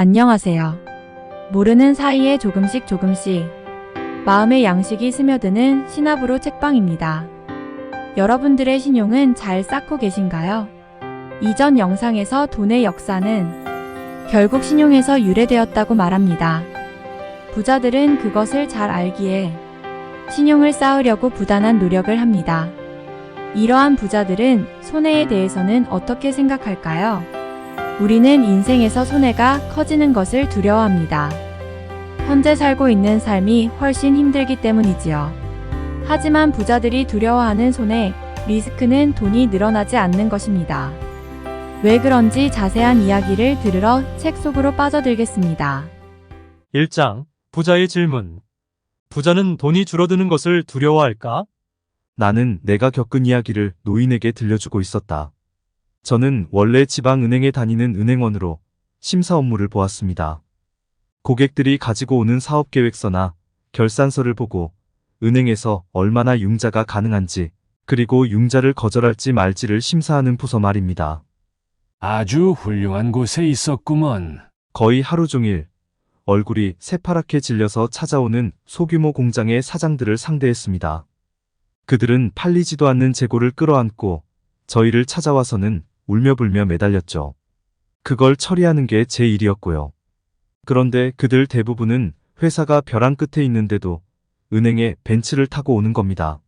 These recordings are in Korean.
안녕하세요. 모르는 사이에 조금씩 조금씩 마음의 양식이 스며드는 신압으로 책방입니다. 여러분들의 신용은 잘 쌓고 계신가요? 이전 영상에서 돈의 역사는 결국 신용에서 유래되었다고 말합니다. 부자들은 그것을 잘 알기에 신용을 쌓으려고 부단한 노력을 합니다. 이러한 부자들은 손해에 대해서는 어떻게 생각할까요? 우리는 인생에서 손해가 커지는 것을 두려워합니다. 현재 살고 있는 삶이 훨씬 힘들기 때문이지요. 하지만 부자들이 두려워하는 손해, 리스크는 돈이 늘어나지 않는 것입니다. 왜 그런지 자세한 이야기를 들으러 책 속으로 빠져들겠습니다. 1장 부자의 질문. 부자는 돈이 줄어드는 것을 두려워할까? 나는 내가 겪은 이야기를 노인에게 들려주고 있었다. 저는 원래 지방은행에 다니는 은행원으로 심사 업무를 보았습니다. 고객들이 가지고 오는 사업계획서나 결산서를 보고 은행에서 얼마나 융자가 가능한지 그리고 융자를 거절할지 말지를 심사하는 부서 말입니다. 아주 훌륭한 곳에 있었구먼. 거의 하루 종일 얼굴이 새파랗게 질려서 찾아오는 소규모 공장의 사장들을 상대했습니다. 그들은 팔리지도 않는 재고를 끌어안고 저희를 찾아와서는 울며불며 매달렸죠. 그걸 처리하는 게 제 일이었고요. 그런데 그들 대부분은 회사가 벼랑 끝에 있는데도 은행에 벤츠를 타고 오는 겁니다.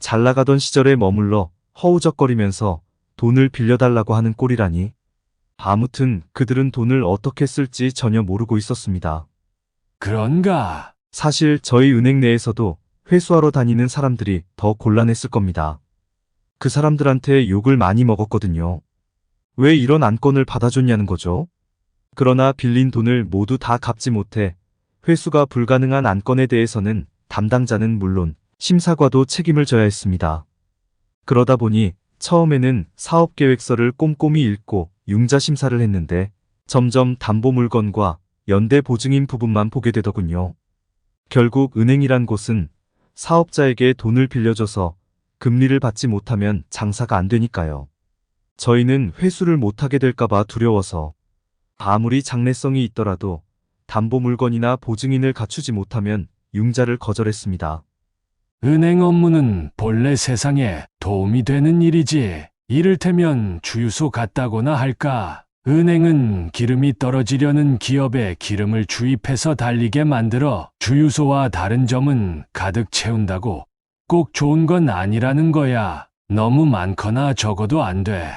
잘 나가던 시절에 머물러 허우적거리면서 돈을 빌려달라고 하는 꼴이라니. 아무튼 그들은 돈을 어떻게 쓸지 전혀 모르고 있었습니다. 그런가? 사실 저희 은행 내에서도 회수하러 다니는 사람들이 더 곤란했을 겁니다. 그 사람들한테 욕을 많이 먹었거든요. 왜 이런 안건을 받아줬냐는 거죠? 그러나 빌린 돈을 모두 다 갚지 못해 회수가 불가능한 안건에 대해서는 담당자는 물론 심사과도 책임을 져야 했습니다. 그러다 보니 처음에는 사업계획서를 꼼꼼히 읽고 융자 심사를 했는데 점점 담보 물건과 연대 보증인 부분만 보게 되더군요. 결국 은행이란 곳은 사업자에게 돈을 빌려줘서 금리를 받지 못하면 장사가 안 되니까요. 저희는 회수를 못하게 될까봐 두려워서 아무리 장래성이 있더라도 담보 물건이나 보증인을 갖추지 못하면 융자를 거절했습니다. 은행 업무는 본래 세상에 도움이 되는 일이지. 이를테면 주유소 같다거나 할까. 은행은 기름이 떨어지려는 기업에 기름을 주입해서 달리게 만들어 주유소와 다른 점은 가득 채운다고 꼭 좋은 건 아니라는 거야. 너무 많거나 적어도 안 돼.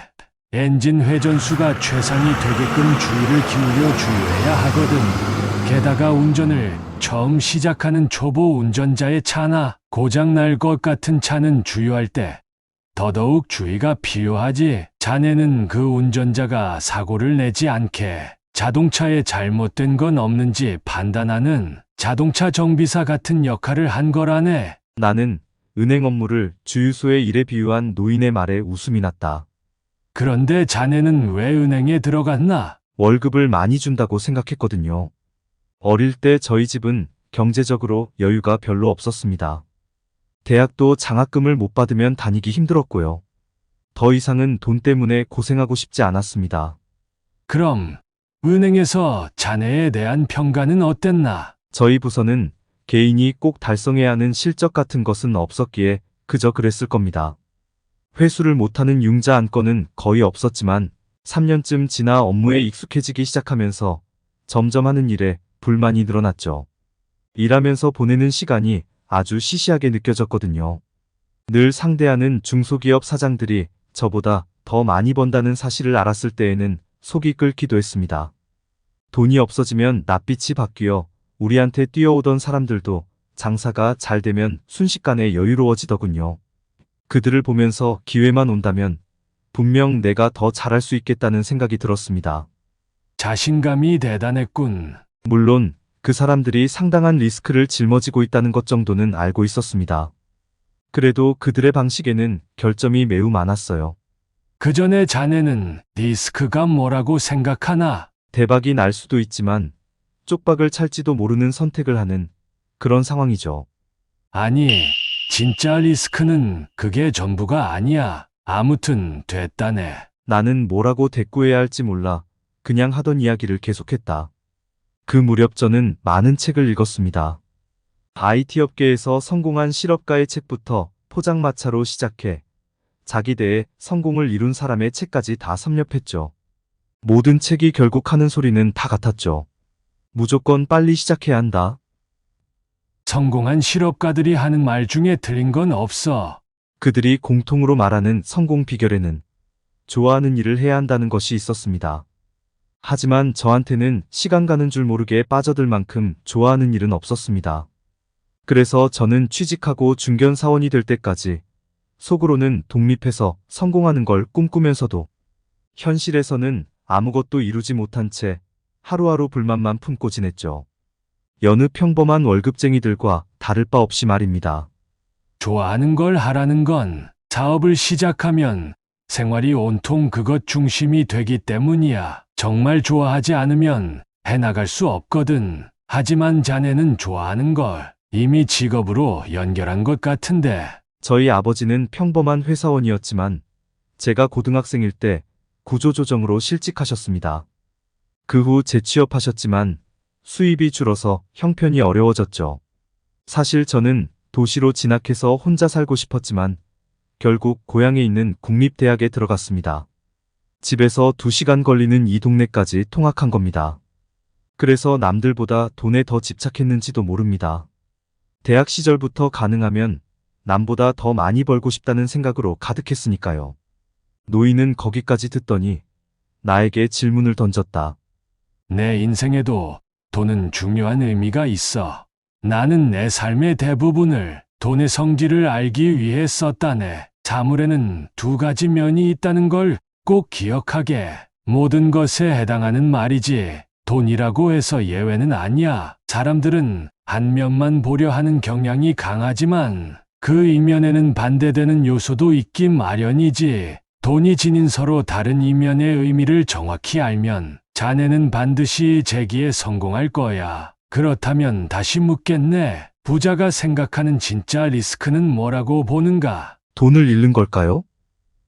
엔진 회전수가 최상이 되게끔 주의를 기울여 주유해야 하거든. 게다가 운전을 처음 시작하는 초보 운전자의 차나 고장 날 것 같은 차는 주유할 때 더더욱 주의가 필요하지. 자네는 그 운전자가 사고를 내지 않게 자동차에 잘못된 건 없는지 판단하는 자동차 정비사 같은 역할을 한 거라네. 나는 은행 업무를 주유소의 일에 비유한 노인의 말에 웃음이 났다. 그런데 자네는 왜 은행에 들어갔나? 월급을 많이 준다고 생각했거든요. 어릴 때 저희 집은 경제적으로 여유가 별로 없었습니다. 대학도 장학금을 못 받으면 다니기 힘들었고요. 더 이상은 돈 때문에 고생하고 싶지 않았습니다. 그럼 은행에서 자네에 대한 평가는 어땠나? 저희 부서는 개인이 꼭 달성해야 하는 실적 같은 것은 없었기에 그저 그랬을 겁니다. 회수를 못하는 융자 안건은 거의 없었지만 3년쯤 지나 업무에 익숙해지기 시작하면서 점점 하는 일에 불만이 늘어났죠. 일하면서 보내는 시간이 아주 시시하게 느껴졌거든요. 늘 상대하는 중소기업 사장들이 저보다 더 많이 번다는 사실을 알았을 때에는 속이 끓기도 했습니다. 돈이 없어지면 낯빛이 바뀌어 우리한테 뛰어오던 사람들도 장사가 잘 되면 순식간에 여유로워지더군요. 그들을 보면서 기회만 온다면 분명 내가 더 잘할 수 있겠다는 생각이 들었습니다. 자신감이 대단했군. 물론 그 사람들이 상당한 리스크를 짊어지고 있다는 것 정도는 알고 있었습니다. 그래도 그들의 방식에는 결점이 매우 많았어요. 그 전에 자네는 리스크가 뭐라고 생각하나? 대박이 날 수도 있지만 쪽박을 찰지도 모르는 선택을 하는 그런 상황이죠. 아니, 진짜 리스크는 그게 전부가 아니야. 아무튼 됐다네. 나는 뭐라고 대꾸해야 할지 몰라 그냥 하던 이야기를 계속했다. 그 무렵 저는 많은 책을 읽었습니다. IT 업계에서 성공한 실업가의 책부터 포장마차로 시작해 자기 대에 성공을 이룬 사람의 책까지 다 섭렵했죠. 모든 책이 결국 하는 소리는 다 같았죠. 무조건 빨리 시작해야 한다. 성공한 실업가들이 하는 말 중에 틀린 건 없어. 그들이 공통으로 말하는 성공 비결에는 좋아하는 일을 해야 한다는 것이 있었습니다. 하지만 저한테는 시간 가는 줄 모르게 빠져들 만큼 좋아하는 일은 없었습니다. 그래서 저는 취직하고 중견 사원이 될 때까지 속으로는 독립해서 성공하는 걸 꿈꾸면서도 현실에서는 아무것도 이루지 못한 채 하루하루 불만만 품고 지냈죠. 여느 평범한 월급쟁이들과 다를 바 없이 말입니다. 좋아하는 걸 하라는 건 사업을 시작하면 생활이 온통 그것 중심이 되기 때문이야. 정말 좋아하지 않으면 해나갈 수 없거든. 하지만 자네는 좋아하는 걸 이미 직업으로 연결한 것 같은데. 저희 아버지는 평범한 회사원이었지만 제가 고등학생일 때 구조조정으로 실직하셨습니다. 그 후 재취업하셨지만 수입이 줄어서 형편이 어려워졌죠. 사실 저는 도시로 진학해서 혼자 살고 싶었지만 결국 고향에 있는 국립대학에 들어갔습니다. 집에서 2시간 걸리는 이 동네까지 통학한 겁니다. 그래서 남들보다 돈에 더 집착했는지도 모릅니다. 대학 시절부터 가능하면 남보다 더 많이 벌고 싶다는 생각으로 가득했으니까요. 노인은 거기까지 듣더니 나에게 질문을 던졌다. 내 인생에도 돈은 중요한 의미가 있어. 나는 내 삶의 대부분을 돈의 성질을 알기 위해 썼다네. 자물에는 두 가지 면이 있다는 걸 꼭 기억하게. 모든 것에 해당하는 말이지. 돈이라고 해서 예외는 아니야. 사람들은 한 면만 보려 하는 경향이 강하지만 그 이면에는 반대되는 요소도 있기 마련이지. 돈이 지닌 서로 다른 이면의 의미를 정확히 알면 자네는 반드시 재기에 성공할 거야. 그렇다면 다시 묻겠네. 부자가 생각하는 진짜 리스크는 뭐라고 보는가? 돈을 잃는 걸까요?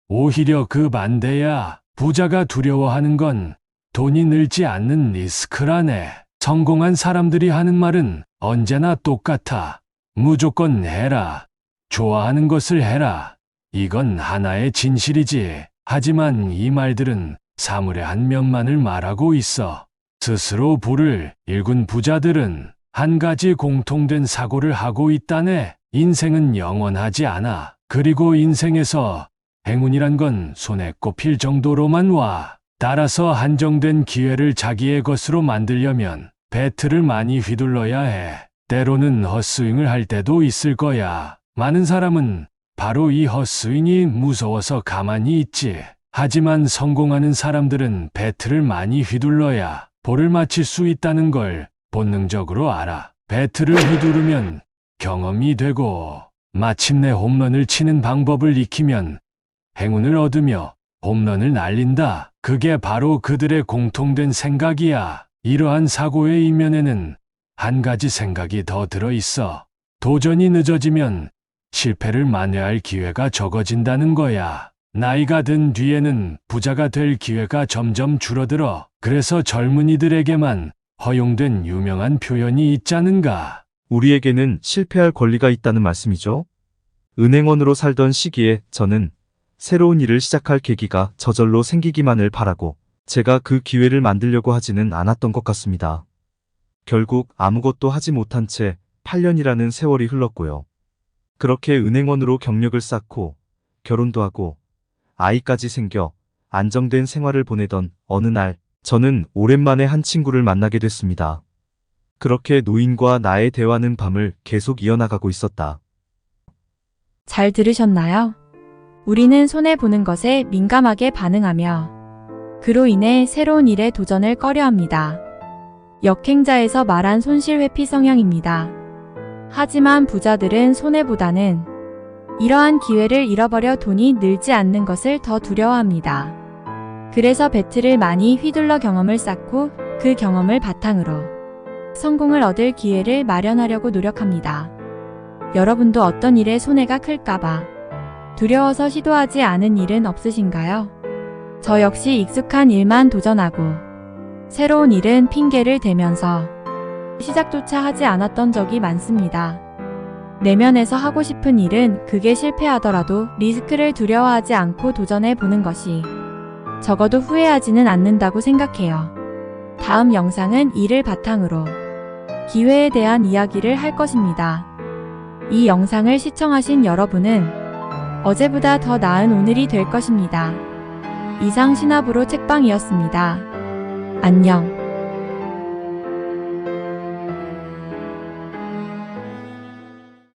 오히려 그 반대야. 부자가 두려워하는 건 돈이 늘지 않는 리스크라네. 성공한 사람들이 하는 말은 언제나 똑같아. 무조건 해라. 좋아하는 것을 해라. 이건 하나의 진실이지. 하지만 이 말들은 사물의 한 면만을 말하고 있어. 스스로 부를 일군 부자들은 한 가지 공통된 사고를 하고 있다네. 인생은 영원하지 않아. 그리고 인생에서 행운이란 건 손에 꼽힐 정도로만 와. 따라서 한정된 기회를 자기의 것으로 만들려면 배트를 많이 휘둘러야 해. 때로는 헛스윙을 할 때도 있을 거야. 많은 사람은 바로 이 헛스윙이 무서워서 가만히 있지. 하지만 성공하는 사람들은 배트를 많이 휘둘러야 볼을 맞힐 수 있다는 걸 본능적으로 알아. 배트를 휘두르면 경험이 되고 마침내 홈런을 치는 방법을 익히면 행운을 얻으며 홈런을 날린다. 그게 바로 그들의 공통된 생각이야. 이러한 사고의 이면에는 한 가지 생각이 더 들어 있어. 도전이 늦어지면 실패를 만회할 기회가 적어진다는 거야. 나이가 든 뒤에는 부자가 될 기회가 점점 줄어들어. 그래서 젊은이들에게만 허용된 유명한 표현이 있자는가. 우리에게는 실패할 권리가 있다는 말씀이죠. 은행원으로 살던 시기에 저는 새로운 일을 시작할 계기가 저절로 생기기만을 바라고 제가 그 기회를 만들려고 하지는 않았던 것 같습니다. 결국 아무것도 하지 못한 채 8년이라는 세월이 흘렀고요. 그렇게 은행원으로 경력을 쌓고 결혼도 하고 아이까지 생겨 안정된 생활을 보내던 어느 날 저는 오랜만에 한 친구를 만나게 됐습니다. 그렇게 노인과 나의 대화는 밤을 계속 이어나가고 있었다. 잘 들으셨나요? 우리는 손해보는 것에 민감하게 반응하며 그로 인해 새로운 일에 도전을 꺼려 합니다. 역행자에서 말한 손실 회피 성향입니다. 하지만 부자들은 손해보다는 이러한 기회를 잃어버려 돈이 늘지 않는 것을 더 두려워합니다. 그래서 배트를 많이 휘둘러 경험을 쌓고 그 경험을 바탕으로 성공을 얻을 기회를 마련하려고 노력합니다. 여러분도 어떤 일에 손해가 클까봐 두려워서 시도하지 않은 일은 없으신가요? 저 역시 익숙한 일만 도전하고 새로운 일은 핑계를 대면서 시작조차 하지 않았던 적이 많습니다. 내면에서 하고 싶은 일은 그게 실패하더라도 리스크를 두려워하지 않고 도전해 보는 것이 적어도 후회하지는 않는다고 생각해요. 다음 영상은 이를 바탕으로 기회에 대한 이야기를 할 것입니다. 이 영상을 시청하신 여러분은 어제보다 더 나은 오늘이 될 것입니다. 이상 신압으로 책방이었습니다. 안녕.